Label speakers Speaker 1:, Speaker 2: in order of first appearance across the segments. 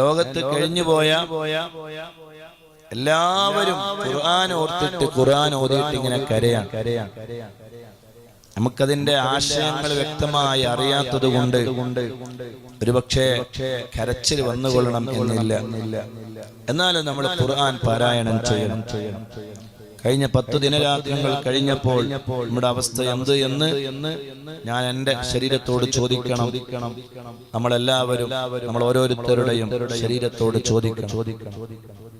Speaker 1: ലോകത്ത് കഴിഞ്ഞു പോയ എല്ലാവരും ഖുർആൻ ഓർത്തിട്ട് ഖുർആൻ ഓതിയിട്ട് ഇങ്ങനെ കരയാ നമുക്കതിന്റെ ആശയങ്ങൾ വ്യക്തമായി അറിയാത്തത് കൊണ്ട് ഒരുപക്ഷെ കരച്ചിൽ വന്നുകൊള്ളണം എന്നില്ല. എന്നാലും നമ്മൾ ഖുർആൻ പാരായണം ചെയ്യണം. കഴിഞ്ഞ പത്ത് ദിനരാത്രങ്ങൾ കഴിഞ്ഞപ്പോൾ നമ്മുടെ അവസ്ഥ എന്ത് എന്ന് ഞാൻ എന്റെ ശരീരത്തോട് ചോദിക്കണം. നമ്മളെല്ലാവരും നമ്മൾ ഓരോരുത്തരുടെയും ശരീരത്തോട് ചോദിക്കണം.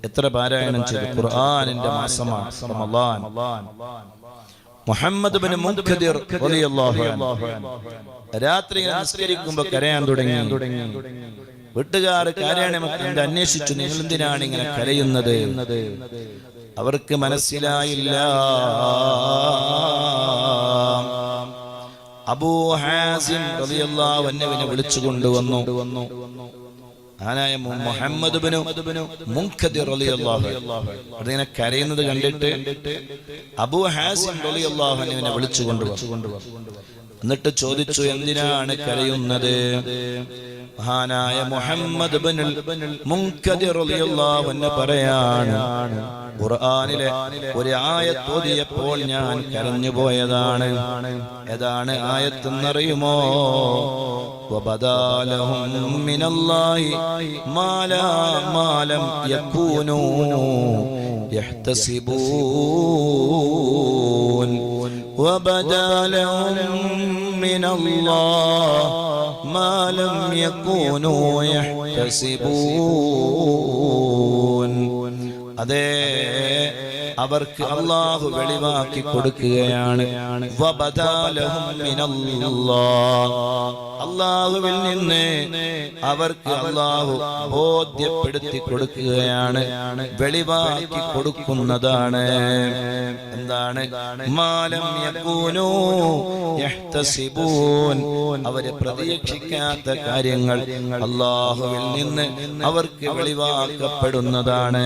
Speaker 1: എത്ര പാരായണം ചെയ്തു? ഖുർആാനിന്റെ മാസമാണ് മുഹമ്മദ് ബിൻ മുഖദിർ റളിയല്ലാഹു രാത്രി നിസ്കരിക്കുമ്പോൾ കരയാൻ തുടങ്ങി. വീട്ടുകാർ കരയണം കണ്ട് അന്വേഷിച്ചു നിങ്ങൾ എന്തിനാണ് ഇങ്ങനെ കരയുന്നത്? അവർക്ക് മനസ്സിലായില്ല. അബൂ ഹാസിം റളിയല്ലാഹു അൻഹുവിനെ വിളിച്ചു കൊണ്ടുവന്നു. ആനായ മുഹമ്മദ് റളിയല്ലാഹു കരയുന്നത് കണ്ടിട്ട് അബൂ ഹാസിം വിളിച്ചു കൊണ്ടുവന്നു. എന്നിട്ട് ചോദിച്ചു എന്തിനാണ് കരയുന്നത്? മഹാനായ മുഹമ്മദ് ബിനുൽ മുൻഖദിർ റളിയല്ലാഹു അൻഹു പറയാണ് ഖുർആനിലെ ഒരു ആയത്ത് ഓതിയപ്പോൾ ഞാൻ കരഞ്ഞു പോയതാണ് ഏതാണ് ആയത്തെന്നറിയുമോ وبدا لهم من الله ما لا ما لم يكونوا يحتسبون وبدا لهم من الله ما لم يكونوا يحتسبون. അതേ അവർക്ക് അള്ളാഹു വെളിവാക്കി കൊടുക്കുകയാണ്. അള്ളാഹുവിൽ നിന്ന് അവർക്ക് അള്ളാഹു ബോധ്യപ്പെടുത്തി കൊടുക്കുകയാണ്. വെളിവാക്കി കൊടുക്കുന്നതാണ്. എന്താണ്? മാലം അവർ പ്രതീക്ഷിക്കാത്ത കാര്യങ്ങൾ അള്ളാഹുവിൽ നിന്ന് അവർക്ക് വെളിവാക്കപ്പെടുന്നതാണ്.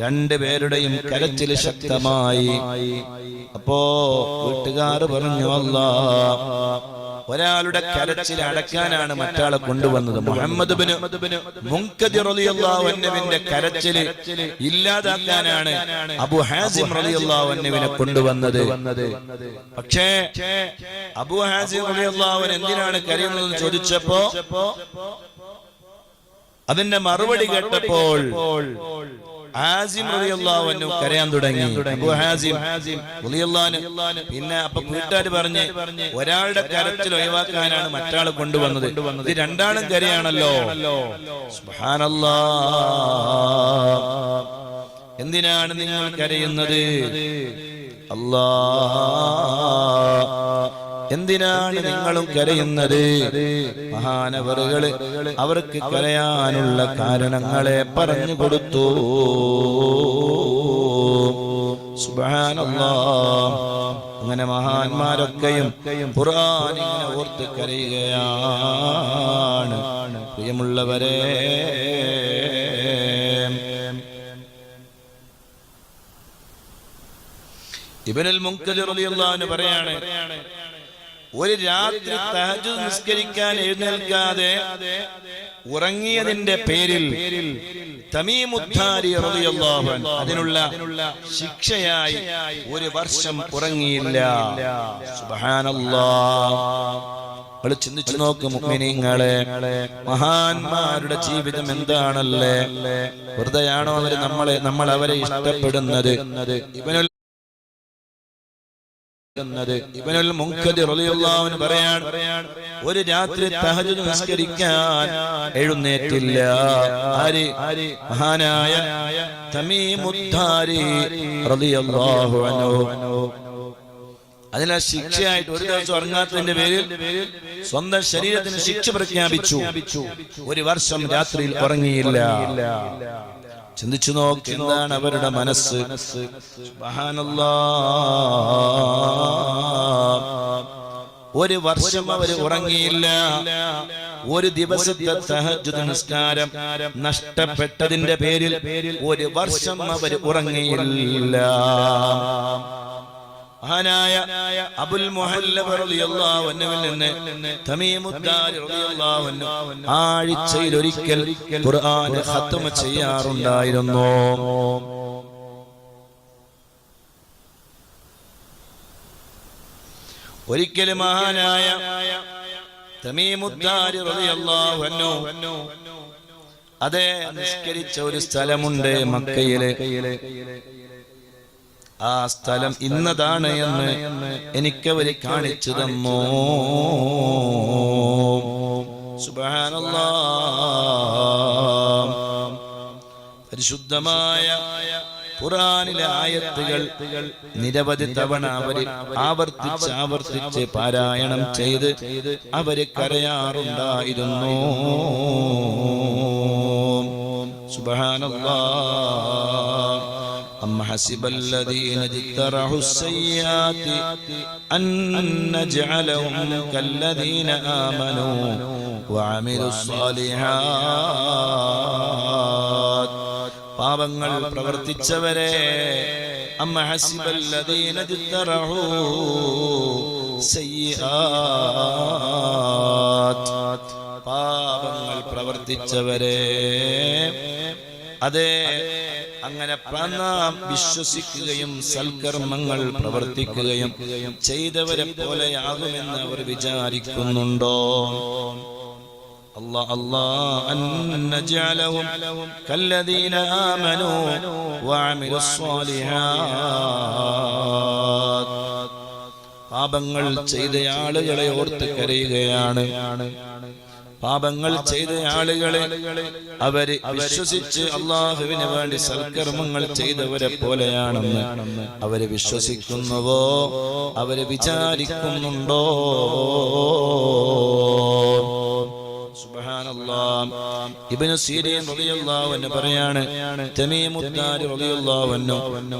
Speaker 1: രണ്ടുപേരുടെയും കരച്ചിൽ ശക്തമായി. അപ്പോ വീട്ടുകാർ പറഞ്ഞു അല്ല ഒരാളുടെ കരച്ചിൽ അടക്കാനാണ് മറ്റാളെ കൊണ്ടുവന്നത്. മുഹമ്മദ് കരച്ചിൽ ഇല്ലാതാക്കാനാണ് അബു ഹാസിം അൻഹുവിനെ കൊണ്ടുവന്നത്. പക്ഷേ അബു ഹാസിം റളിയല്ലാഹു എന്തിനാണ് കരയുന്നതെന്ന് ചോദിച്ചപ്പോ അതിന്റെ മറുപടി കേട്ടപ്പോൾ ആസിം റളിയല്ലാഹു കരയാൻ തുടങ്ങി. അബൂ ഹാസിം റളിയല്ലാഹു പിന്നെ അപ്പൊ കൂട്ടുകാർ പറഞ്ഞ് ഒരാളുടെ കരച്ചിൽ ഒഴിവാക്കാനാണ് മറ്റാൾ കൊണ്ടുവന്നത്. ഇത് രണ്ടാളും കരയാണല്ലോ. സുബ്ഹാനല്ലാഹ് എന്തിനാണ് നിങ്ങൾ കരയുന്നത്? അല്ലാ. എന്തിനാണ് നിങ്ങളും കരയുന്നത്? മഹാനവറുകൾ അവർക്ക് കരയാനുള്ള കാരണങ്ങളെ പറഞ്ഞു കൊടുത്തു. അങ്ങനെ മഹാന്മാരൊക്കെയും പുറാനിങ്ങനെ ഓർത്ത് കരയുകയാണ്. പ്രിയമുള്ളവരെ. ഇബനുൽ മുൻകദിർ റളിയല്ലാഹു അൻഹു പറയാണ് ഒരു രാത്രി തഹജ്ജുദ് നിസ്കരിക്കാൻ എഴുന്നേൽക്കാതെ ഉറങ്ങിയതിന്റെ പേരിൽ അതിനുള്ള ശിക്ഷയായി ഒരു വർഷം ഉറങ്ങിയില്ല. ചിന്തിച്ചു നോക്ക് മഹാന്മാരുടെ ജീവിതം എന്താണല്ലേ? വെറുതെയാണോ അവർ നമ്മളെ നമ്മൾ അവരെ ഇഷ്ടപ്പെടുന്നത്? എന്നത് ഇവനുൽ മുൻകദിർ റളിയല്ലാഹു പറയാണ് ഒരു രാത്രി തഹജ്ജുദ് നിസ്കരിക്കാൻ എഴുന്നേറ്റില്ല. ആര്? മഹാനായ തമീമുദ്ദാരി റളിയല്ലാഹു അൻഹു. അതിനെ ശിക്ഷയായിട്ട് ഒരു ദിവസം ഉറങ്ങാത്തതിന്റെ പേരിൽ സ്വന്തം ശരീരത്തിന് ശിക്ഷ പ്രഖ്യാപിച്ചു. ഒരു വർഷം രാത്രിയിൽ ഉറങ്ങിയില്ല. ചിന്തിച്ചു നോക്ക് എന്താണ് അവരുടെ മനസ്സ്. ഒരു വർഷം അവർ ഉറങ്ങിയില്ല. ഒരു ദിവസത്തെ തഹജ്ജുദ് നിസ്കാരം നഷ്ടപ്പെട്ടതിന്റെ പേരിൽ ഒരു വർഷം അവർ ഉറങ്ങിയില്ല. മഹാനായ അബുൽ ആഴ്ചയിൽ ഒരിക്കൽ ഖുർആൻ ചെയ്യാറുണ്ടായിരുന്നു. ഒരിക്കലും മഹാനായ തമീമുദ്ദാരി റളിയല്ലാഹു അൻഹു അതെ നിസ്കരിച്ച ഒരു സ്ഥലമുണ്ട് മക്കയിലെ. ആ സ്ഥലം ഇന്നതാണ് എന്ന് എനിക്കവര് കാണിച്ചു തന്നു. പരിശുദ്ധമായ ഖുറാനിലെ ആയത്തുകൾ നിരവധി തവണ അവർ ആവർത്തിച്ച് ആവർത്തിച്ച് പാരായണം ചെയ്ത് അവർ കരയാറുണ്ടായിരുന്നു. സുബ്ഹാനല്ലാ. أم حسب الذين اجترحوا السيئات أن نجعلهم كالذين آمنوا وعملوا الصالحات പാപങ്ങൾ പ്രവർത്തിച്ചവരെ അമ്മ ഹസിബല്ലദീന ജിത്തറഹു സയ്യിആത്ത് പാപങ്ങൾ പ്രവർത്തിച്ചവരെ അതെ അങ്ങനെ നാം വിശ്വസിക്കുകയും സൽക്കർമ്മങ്ങൾ പ്രവർത്തിക്കുകയും ചെയ്തവരെ പോലെയാകുമെന്ന് അവർ വിചാരിക്കുന്നുണ്ടോ الله الله أن نجعلهم كالذين آمنوا وعملوا الصالحات പാപങ്ങൾ ചെയ്ത ആളുകളെ ഓർത്ത് കരയുകയാണ് പാപങ്ങൾ ചെയ്ത ആളുകളെ അവർ വിശ്വസിച്ച് അള്ളാഹുവിന് വേണ്ടി സൽക്കർമ്മങ്ങൾ ചെയ്തവരെ പോലെയാണെന്ന് അവർ വിശ്വസിക്കുന്നുവോ? അവർ വിചാരിക്കുന്നുണ്ടോ? പറയാണ്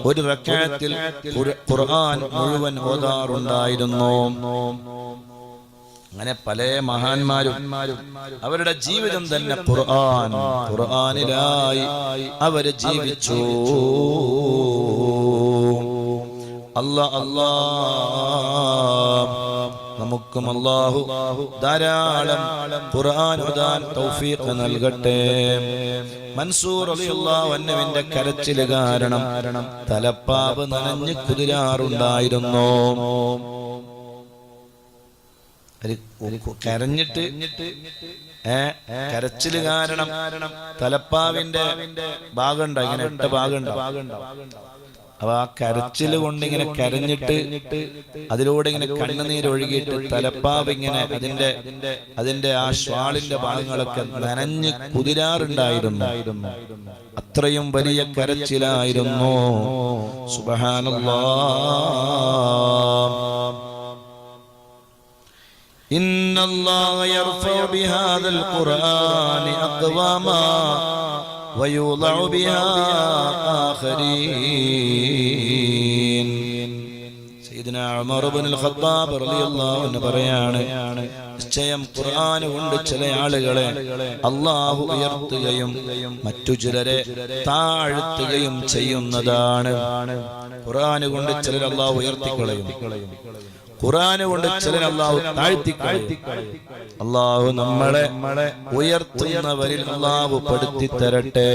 Speaker 1: ഒരു റക്അത്തിൽ ഖുർആൻ മുഴുവൻ ഓതാറുണ്ടായിരുന്നു. അങ്ങനെ പല മഹാന്മാരും അവരുടെ ജീവിതം തന്നെ ഖുർആൻ ഖുർആനിലായി അവർ ജീവിച്ചു. അല്ല അല്ലാ. നമുക്കും അല്ലാഹു ധാരാളം ഖുർആൻ തൗഫീഖ് നൽകട്ടെ. മൻസൂർ അൻഹുവിന്റെ കരച്ചിൽ കാരണം തലപ്പാവ് നനഞ്ഞ് കുതിരാറുണ്ടായിരുന്നു. കരഞ്ഞിട്ട് കരച്ചിൽ കാരണം തലപ്പാവിന്റെ ഭാഗമുണ്ടോ? ഇങ്ങനെ എട്ട് ഭാഗമുണ്ടോ? അപ്പൊ ആ കരച്ചിൽ കൊണ്ട് ഇങ്ങനെ കരഞ്ഞിട്ട് അതിലൂടെ ഇങ്ങനെ കണ്ണുനീരൊഴുകിയിട്ട് തലപ്പാവ് ഇങ്ങനെ അതിന്റെ അതിന്റെ ആ ഷ്വാളിന്റെ ഭാഗങ്ങളൊക്കെ നനഞ്ഞ് കുതിരാറുണ്ടായിരുന്നു. അത്രയും വലിയ കരച്ചിലായിരുന്നു. സുബഹാനല്ലാ الله يرفع بهذا القرآن أقواما ويوضع بها آخرين സയ്യിദ്നാ ഉമർ ഇബ്നുൽ ഖത്താബ് റളിയല്ലാഹു അൻഹു പറയാണ് നിശ്ചയം ഖുർആൻ കൊണ്ട് ചില ആളുകളെ അള്ളാഹു ഉയർത്തുകയും മറ്റു ചിലരെ താഴ്ത്തുകയും ചെയ്യുന്നതാണ് ഖുർആൻ കൊണ്ട് ചിലർ അള്ളാഹു ഉയർത്തിക്കളയും ഖുറാന് കൊണ്ട് ചിലർ അള്ളാഹു താഴ്ത്തി അള്ളാഹു നമ്മളെ ഉയർത്തുന്നവരിൽ അള്ളാഹു പെടുത്തി തരട്ടെ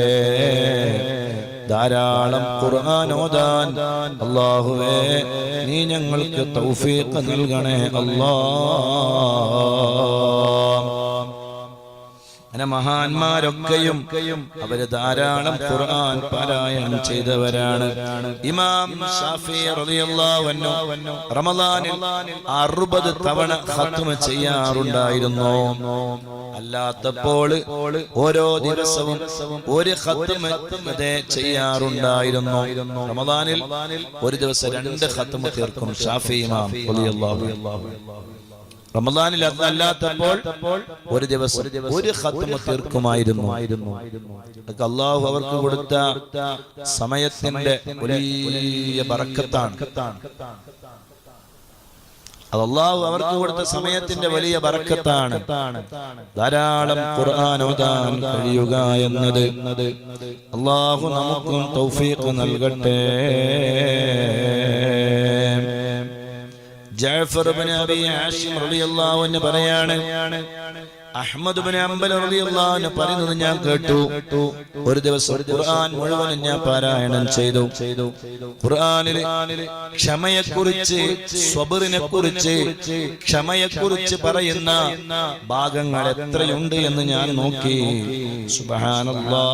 Speaker 1: ധാരാളം ഖുർആൻ ഓതാൻ. അള്ളാഹുവേ നീ ഞങ്ങൾക്ക് തൗഫീഖ് നൽകണേ. അല്ലാ അങ്ങനെ മഹാന്മാരൊക്കെയും അവർ ധാരാളം ഖുർആൻ പാരായണം ചെയ്തവരാണ്. ഇമാം ഷാഫി റമദാനിൽ അറുപത് തവണ ഖത്മ ചെയ്യാറുണ്ടായിരുന്നു. അല്ലാത്തപ്പോൾ ഓരോ ദിവസവും ഒരു ഖത്മ ചെയ്യാറുണ്ടായിരുന്നു. റമദാനിൽ ഒരു ദിവസം രണ്ട് ഖത്മ തീർക്കും. ഷാഫി ഇമാം റളിയല്ലാഹു അൻഹു. റമദാനിൽ അതല്ലാത്തപ്പോൾ ഒരു ദിവസം ഒരു ഖത്മ തീർക്കുമായിരുന്നു. അതൊക്കെ അള്ളാഹു അവർക്ക് കൊടുത്ത സമയത്തിന്റെ വലിയ ബറക്കത്താണ്. അത് അള്ളാഹു അവർക്ക് കൊടുത്ത സമയത്തിന്റെ വലിയ ബറക്കത്താണ്. ധാരാളം ഖുർആൻ ഓതാൻ കഴിയുക എന്നത് അള്ളാഹു നമുക്കും തൗഫീഖ് നൽകട്ടെ. ജഅഫർ ഇബ്നു അബി ഹാഷിം റളിയല്ലാഹു അൻഹു പറയാണ് അഹ്മദ് ഇബ്നു അംബൽ റളിയല്ലാഹു അൻഹു പറയുന്നത് ഞാൻ കേട്ടു. ഒരു ദിവസം ഖുർആൻ മുഴുവനും ഞാൻ പാരായണം ചെയ്തു. ഖുർആനിൽ ക്ഷമയെക്കുറിച്ച് സ്വബറിനെ കുറിച്ച് ക്ഷമയെക്കുറിച്ച് പറയുന്ന ഭാഗങ്ങൾ എത്രയുണ്ട് എന്ന് ഞാൻ നോക്കി. സുബ്ഹാനല്ലാ.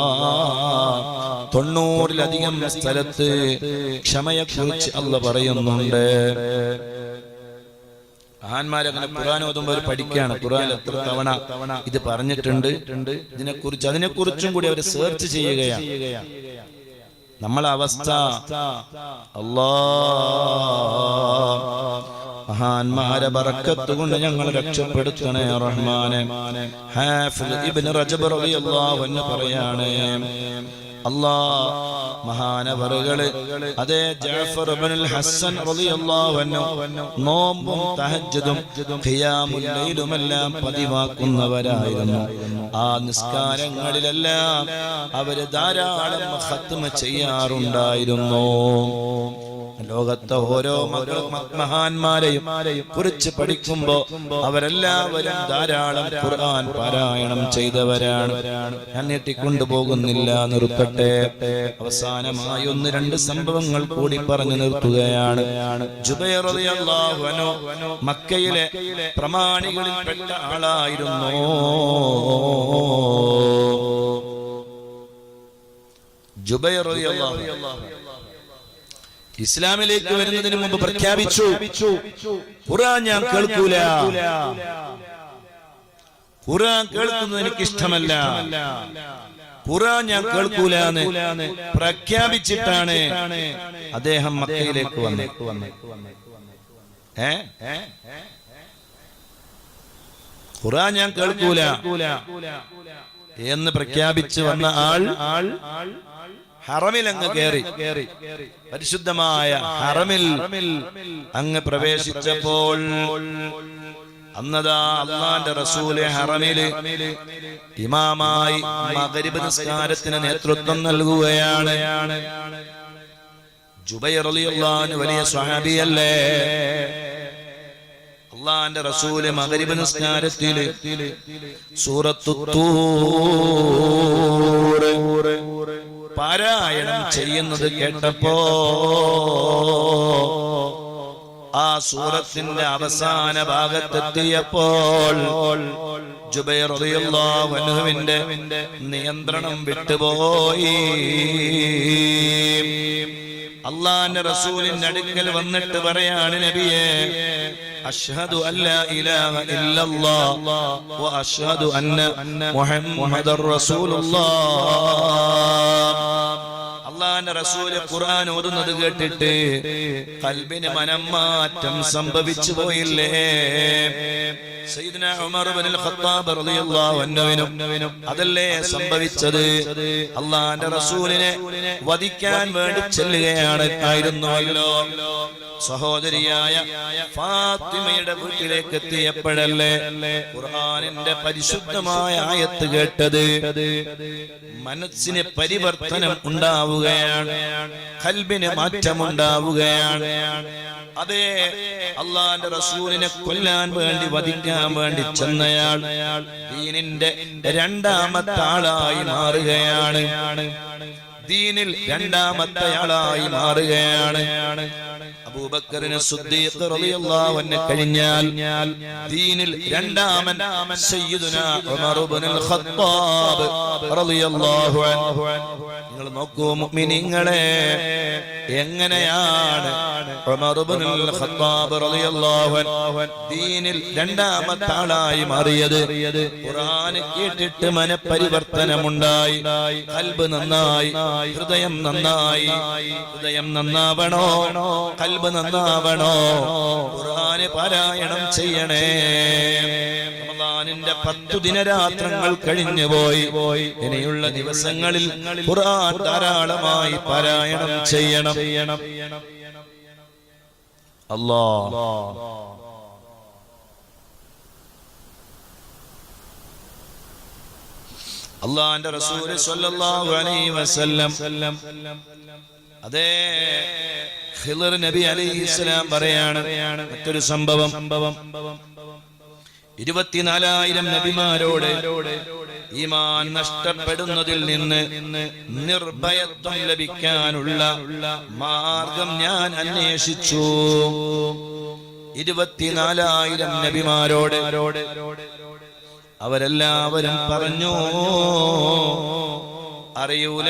Speaker 1: തൊണ്ണൂറിലധികം സ്ഥലത്ത് ക്ഷമയെക്കുറിച്ച് അല്ല പറയുന്നുണ്ട്. മഹാന്മാർ അങ്ങനെ ഖുർആൻ ഓതുമ്പോൾ അവർ പഠിക്കുകയാണ്. ഖുർആൻ എത്ര തവണ ഇത് പറഞ്ഞിട്ടുണ്ട്. ഇതിനെക്കുറിച്ച് അതിനെക്കുറിച്ചും കൂടി അവർ സെർച്ച് ചെയ്യുകയാണ്. നമ്മളെ അവസ്ഥ. അല്ലാ മഹാന്മാരെ ബറക്കത്ത് കൊണ്ട് ഞങ്ങൾ രക്ഷപ്പെടുത്തണേ റഹ്മാനെ. ഹാഫിദ് ഇബ്നു റജബ് റളിയല്ലാഹു അൻഹു പറയാണ്. ജാഫർ ഹസൻ പതിവാക്കുന്നവരായിരുന്നു. ആ നിസ്കാരങ്ങളിലെല്ലാം അവർ ധാരാളം ചെയ്യാറുണ്ടായിരുന്നു. ലോകത്തെ ഓരോ മഹാന്മാരെയും കുറിച്ച് പഠിക്കുമ്പോ അവരെല്ലാവരും ധാരാളം ഖുർആൻ പാരായണം ചെയ്തവരാണ്. ഞാൻ നീട്ടിക്കൊണ്ടുപോകുന്നില്ല നിർത്തട്ടെ. അവസാനമായി ഒന്ന് രണ്ട് സംഭവങ്ങൾ കൂടി പറഞ്ഞു നിർത്തുകയാണ്. മക്കയിലെ പ്രമാണികളിൽ പെട്ട ആളായിരുന്നു. ജുബൈർ ഇസ്ലാമിലേക്ക് വരുന്നതിന് മുമ്പ് പ്രഖ്യാപിച്ചു. ഖുറാൻ ഞാൻ കേൾക്കൂല. ഖുറാൻ കേൾക്കുന്നത് എനിക്ക് ഇഷ്ടമല്ല. ഖുറാൻ ഞാൻ കേൾക്കൂല എന്ന് പ്രഖ്യാപിച്ചിട്ടാണ് അദ്ദേഹം മക്കയിലേക്ക് വന്നത്. ഏ? ഖുർആൻ ഞാൻ കേൾക്കൂല. എന്ന് പ്രഖ്യാപിച്ചു വന്ന ആൾ ആൾ ഹറമിൽ അങ്ങ് കയറി പരിശുദ്ധമായ ഹറമിൽ അങ്ങ് പ്രവേശിച്ചപ്പോൾ അന്നതാ അള്ളാന്റെ റസൂലെ ഹറമിൽ ഇമാമായി മകരിബ് നിസ്കാരത്തിന് നേതൃത്വം നൽകുകയാണ്. ജുബൈർ വലിയ സ്വഹാബിയല്ലേ? അള്ളാന്റെ റസൂൽ മകരിബ് നിസ്കാരത്തിൽ സൂറത്തു പാരായണം ചെയ്യുന്നത് കേട്ടപ്പോ ആ സൂറത്തിന്റെ അവസാന ഭാഗത്തെത്തിയപ്പോൾ ജുബൈറിന്റെ നിയന്ത്രണം വിട്ടുപോയി. അള്ളാന്റെ റസൂലിന്റെ അടുക്കൽ വന്നിട്ട് പറയാണ് നബിയെ അഷ്ഹദു അല്ലാ ഇലാഹ ഇല്ലല്ലാഹ് വ അഷ്ഹദു അന്ന മുഹമ്മദർ റസൂലുള്ളാഹ്. അള്ളാന്റെ റസൂൽ ഖുർആൻ ഓതുന്നത് കേട്ടിട്ട് കൽബിന് മനം മാറ്റം സംഭവിച്ചു പോയില്ലേ? അതല്ലേ സംഭവിച്ചത്? അള്ളാന്റെ റസൂലിനെ വധിക്കാൻ വേണ്ടി ചെല്ലുകയാണ് ആയിരുന്നുവല്ലോ സഹോദരിയായ ഫാത്തിമയുടെ വീട്ടിലേക്ക് എത്തിയപ്പോഴല്ലേ ഖുർആനിന്റെ പരിശുദ്ധമായ ആയത്ത് കേട്ടത്? മനസ്സിന് പരിവർത്തനം ഉണ്ടാവുകയാണ് കൽബിന് മാറ്റമുണ്ടാവുകയാണ്. അതെ അള്ളാന്റെ റസൂലിനെ കൊല്ലാൻ വേണ്ടി വധിക്കാൻ വേണ്ടി ചെന്നയാൾ ദീനിന്റെ രണ്ടാമത്തെ ആളായി മാറുകയാണ്. ദീനിൽ രണ്ടാമത്തെ ആളായി മാറുകയാണ്. അബൂബക്കറിന് സുദ്ദീഖ് റളിയല്ലാഹു അൻഹു കഴിഞ്ഞാൽ ദീനിൽ രണ്ടാമൻ സയ്യിദുനാ ഉമർ ഇബ്നുൽ ഖത്താബ് റളിയല്ലാഹു അൻഹു. നിങ്ങൾ നോക്കൂ മുഅ്മിനീങ്ങളെ എങ്ങനെയാണ് ദീനിൽ രണ്ടാമത്തെ ആളായി മാറിയത്? ഖുർആൻ കേട്ടിട്ട് മനപരിവർത്തനമുണ്ടായി കൽബ് നന്നായി ഹൃദയം നന്നായി ഹൃദയം നന്നാവണോ? കൽബ് നന്നാവണോ? ഖുർആന് പാരായണം ചെയ്യണേ. പത്തു ദിനരാത്രങ്ങൾ കഴിഞ്ഞു പോയി. ഇനിയുള്ള ദിവസങ്ങളിൽ ഖുർആൻ ധാരാളമായി പാരായണം ചെയ്യണം. അല്ലാ. അള്ളാന്റെ റസൂൽ സ്വല്ലല്ലാഹു അലൈഹി വസല്ലം. അതേ നബി അലൈഹിസ്സലാം പറയാണ് മറ്റൊരു സംഭവം. സംഭവം ഇരുപത്തിനാലായിരം നബിമാരോട് ഈമാൻ നഷ്ടപ്പെടുന്നതിൽ നിന്ന് നിർഭയത്വം ലഭിക്കാനുള്ള മാർഗം ഞാൻ അന്വേഷിച്ചു. ഇരുപത്തിനാലായിരം നബിമാരോട് അവരെല്ലാവരും പറഞ്ഞു അറിയൂല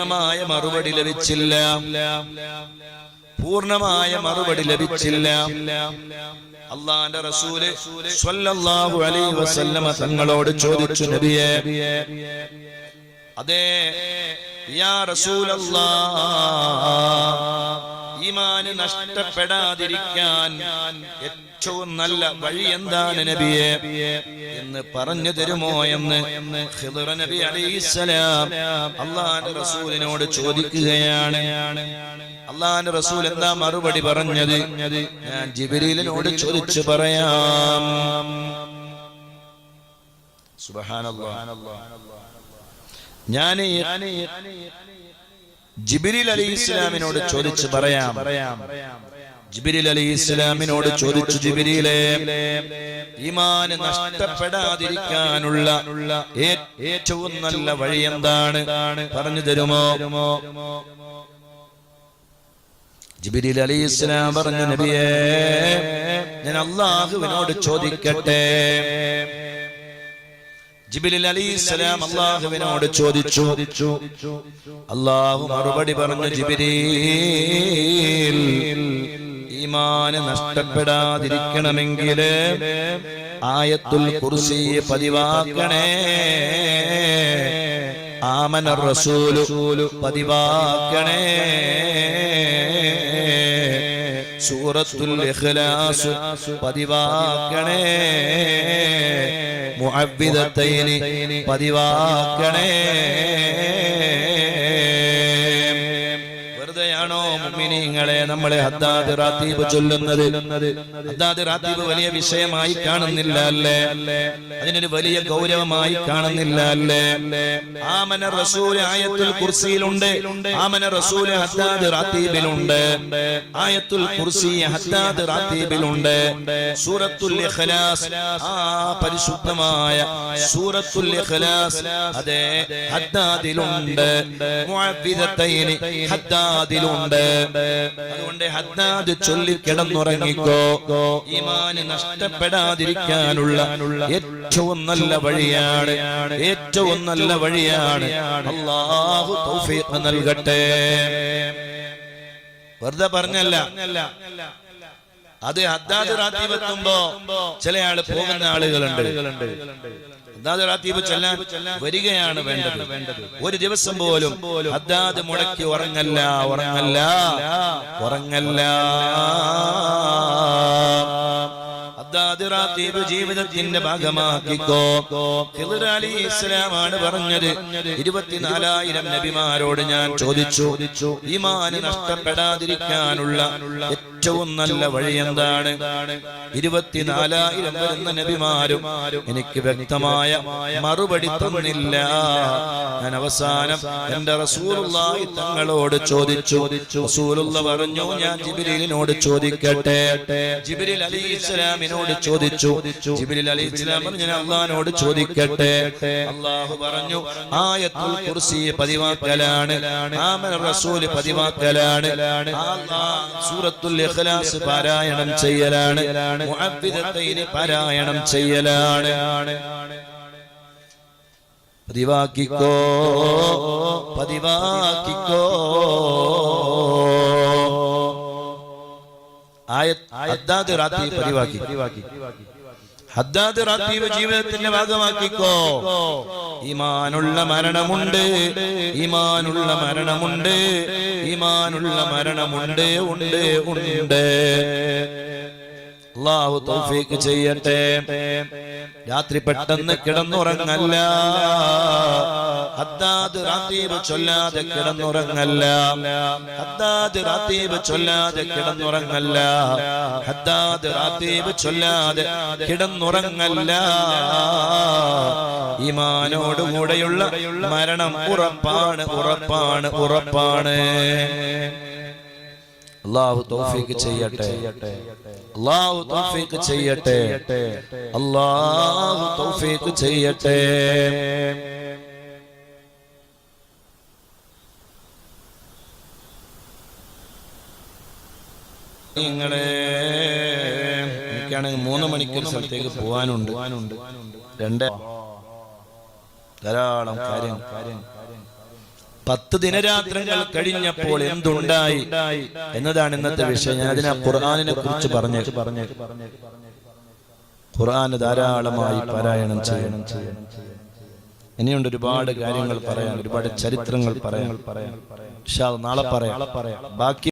Speaker 1: പരിപൂർണമായ മറുപടി ലഭിച്ചില്ല. പൂർണമായ മറുപടി ലഭിച്ചില്ല. അള്ളാന്റെ റസൂൽ സ്വല്ലല്ലാഹു അലൈഹി വസല്ലമ തങ്ങളോട് ചോദിച്ചു നബിയെ അതെ യാ റസൂലല്ലാ ഈമാന് നഷ്ടപ്പെടാതിരിക്കാൻ ഏറ്റവും നല്ല വഴി എന്താണ് നബിയെ? എന്ന് പറഞ്ഞു തരുമോ എന്ന് ഖിദ്ർ നബി അലൈഹിസ്സലാം റസൂലിനോട് ചോദിക്കുകയാണ്. അള്ളാന്റെ റസൂൽ എന്താ മറുപടി പറഞ്ഞത്? ഞാൻ ജിബിരിലിനോട് ചോദിച്ചു പറയാം. ഞാൻ ജിബിരിൽ അലി ഇസ്ലാമിനോട് ചോദിച്ചു പറയാം. ജിബിരിൽ അലി ഇസ്ലാമിനോട് ചോദിച്ചു ജിബിരിലെ ഈമാന് നഷ്ടപ്പെടാതിരിക്കാനുള്ള ഏറ്റവും നല്ല വഴി എന്താണ്? പറഞ്ഞു തരുമോ? ജിബിരിൽ അലി ഇസ്ലാം പറഞ്ഞു നബിയേ ഞാൻ അള്ളാഹുവിനോട് ചോദിക്കട്ടെ. ജിബിലിൽ അലി ഇസ്ലാം അള്ളാഹുവിനോട് ചോദിച്ചു. അള്ളാഹു മറുപടി പറഞ്ഞു ജിബിരിൽ ഈമാന് നഷ്ടപ്പെടാതിരിക്കണമെങ്കിൽ ആയത്തുൽ കുർസി പതിവാക്കണേ. ആമന റസൂലു പതിവാക്കണേ. സൂറത്തുൽ ഇഖ്ലാസ് പതിവാക്കണേ. മുഅവ്വിദത്തൈനി പതിവാക്കണേ. നമ്മളെ ഹദ്ദാദ് റാത്തീബ് ചൊല്ലുന്നത്. ഹദ്ദാദ് റാത്തീബ് വലിയ വിഷയമായി കാണുന്നില്ല അല്ലേ? അതിനൊരു വലിയ ഗൗരവമായി കാണുന്നില്ല അല്ലേ? ആമന റസൂൽ ആയത്തുൽ കുർസിയിലുണ്ട്. ആമന റസൂൽ ഹദ്ദാദ് റാത്തീബിലുണ്ട്. ആയത്തുൽ കുർസി ഹദ്ദാദ് റാത്തീബിലുണ്ട്. സൂറത്തുൽ ഇഖ്ലാസ് ആ പരിശുദ്ധമായ സൂറത്തുൽ ഇഖ്ലാസ് അതെ ഹദ്ദാദിലുണ്ട് മുഅവ്വിദത്തൈനി ഹദ്ദാദിലുണ്ട് അതുകൊണ്ട് ഹദ്ദാദ് ചൊല്ലി കിടന്നുറങ്ങിക്കോ. ഈമാന് നഷ്ടപ്പെടാതിരിക്കാനുള്ള ഏറ്റവും നല്ല വഴിയാണ് ഏറ്റവും നല്ല വഴിയാണ്. അള്ളാഹു തൗഫീഖ് നൽകട്ടെ. വെറുതെ പറഞ്ഞല്ല. അത് ഹദ്ദാദ് റാത്തീബ് എത്തുമ്പോ ചില ആൾ പോകുന്ന ആളുകളുണ്ട്. ഹദ്ദാദ് റാത്തീബ് ചെല്ലാൻ വരികയാണ് വേണ്ടത്. ഒരു ദിവസം പോലും ഹദ്ദാദ് മുടക്കി ഉറങ്ങല്ല ഉറങ്ങല്ല ഉറങ്ങല്ല ജീവിതത്തിന്റെ ഭാഗമാക്കിക്കോ. അലി ഇസ്ലാമാണ് പറഞ്ഞത്. ഇരുപത്തിനാലായിരം നബിമാരോട് ഞാൻ ചോദിച്ചു. ഈമാന് നഷ്ടപ്പെടാതിരിക്കാനുള്ള ഏറ്റവും നല്ല വഴി എന്താണ്? ഇരുപത്തിനാലായിരം വരുന്ന നബിമാരും എനിക്ക് വ്യക്തമായ മറുപടി തന്നില്ല. ഞാൻ അവസാനം എന്റെ റസൂലുള്ളാഹി തങ്ങളോട് ചോദിച്ചു. റസൂലുള്ള പറഞ്ഞു ഞാൻ ജിബ്രീലിനോട് ചോദിക്കട്ടെ. ജിബ്രീൽ അലി ഇസ്ലാമിനോട് ചോദിച്ചു. ജിബ്രീൽ അലി ഇസ്ലാം പറഞ്ഞു ഞാൻ അള്ളഹാനോട് ചോദിക്കട്ടെ. അള്ളാഹു പറഞ്ഞു ആയത്തുൽ കുർസി പതിവാക്കലാണ്. ആമൻ റസൂൽ പതിവാക്കലാണ്. സൂറത്തുൽ ഇഖ്ലാസ് പാരായണം ചെയ്യലാണ്. മുഅവ്വിദത്തൈനി പാരായണം ചെയ്യലാണ്. പതിവാക്കിക്കോ പതിവാക്കിക്കോ. ആയത് പതിവാക്കി പതിവാക്കി. ജീവിതത്തിന്റെ ഭാഗമാക്കിക്കോ. ഇമാനുള്ള മരണമുണ്ട്. ഇമാനുള്ള മരണമുണ്ട്. ഇമാനുള്ള മരണമുണ്ട്. ഉണ്ട് ഉണ്ട്. അള്ളാഹു തൗഫീക്ക് ചെയ്യട്ടെ. രാത്രി പെട്ടെന്ന് കിടന്നുറങ്ങല്ല. ഹദ്ദാദ് ചൊല്ലാതെ കിടന്നുറങ്ങല്ല. ചൊല്ലാതെ കിടന്നുറങ്ങല്ല. ചൊല്ലാതെ കിടന്നുറങ്ങല്ല. ഈമാനോടുകൂടെയുള്ള മരണം ഉറപ്പാണ് ഉറപ്പാണ് ഉറപ്പാണ്. ചെയ്യട്ടെ. അള്ളാഹു തൗഫീക്ക് ചെയ്യട്ടെ. അള്ളാഹു ചെയ്യട്ടെ. നിങ്ങളെ. എനിക്കാണെങ്കിൽ മൂന്ന് മണിക്കൂർ സ്ഥലത്തേക്ക് പോവാനുണ്ട്. രണ്ട്. ധാരാളം കാര്യം. പത്ത് ദിനരാത്രങ്ങൾ കഴിഞ്ഞപ്പോൾ എന്തുണ്ടായി എന്നതാണ് ഇന്നത്തെ വിഷയം. ഞാൻ അതിനെ ഖുർആാനിനെ കുറിച്ച് പറഞ്ഞു പറഞ്ഞു ഖുർആൻ ധാരാളമായി പാരായണം ചെയ്യണം ഇനിയുണ്ട് ഒരുപാട് കാര്യങ്ങൾ പറയാൻ ഒരുപാട് ചരിത്രങ്ങൾ പറയാൻ. നാളെ പറയാം. ബാക്കി